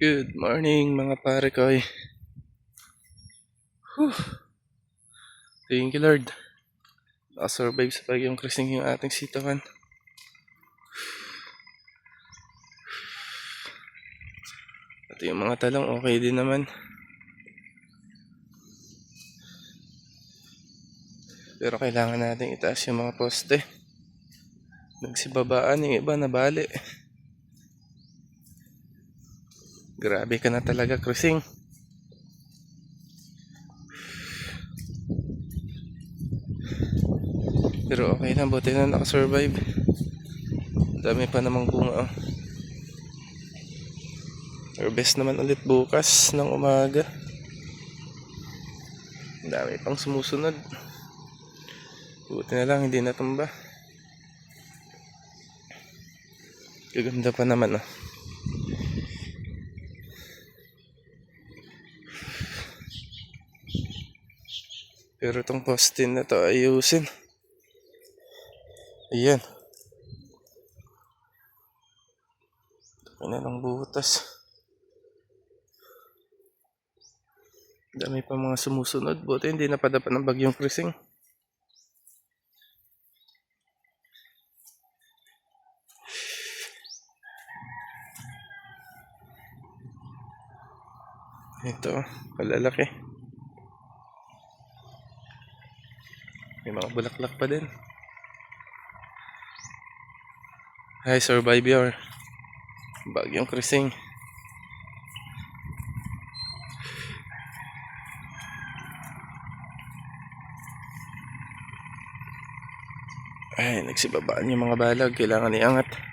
Good morning mga pare ko. Thank you Lord. Nakasurvive sa bagyong krising yung ating sitawan. At yung mga talong okay din naman. Pero kailangan natin itaas yung mga poste. Nagsibabaan yung iba na bali. Grabe ka na talaga, Krising. Pero okay lang, buti na nakasurvive. Dami pa namang bunga. oh. Harvest naman ulit bukas ng umaga. Dami pang sumusunod. Buti na lang, hindi natumba. Gaganda pa naman ah. Pero itong postin na to ayusin. Ayan. Ito na lang butas. Dami pa mga sumusunod. Buti hindi napadapa ng bagyong krising. Ito, kalalaki. May mga bulaklak pa din. Hi, survive your bagyong krising. Ay, nagsibabaan yung mga balag. Kailangan iangat.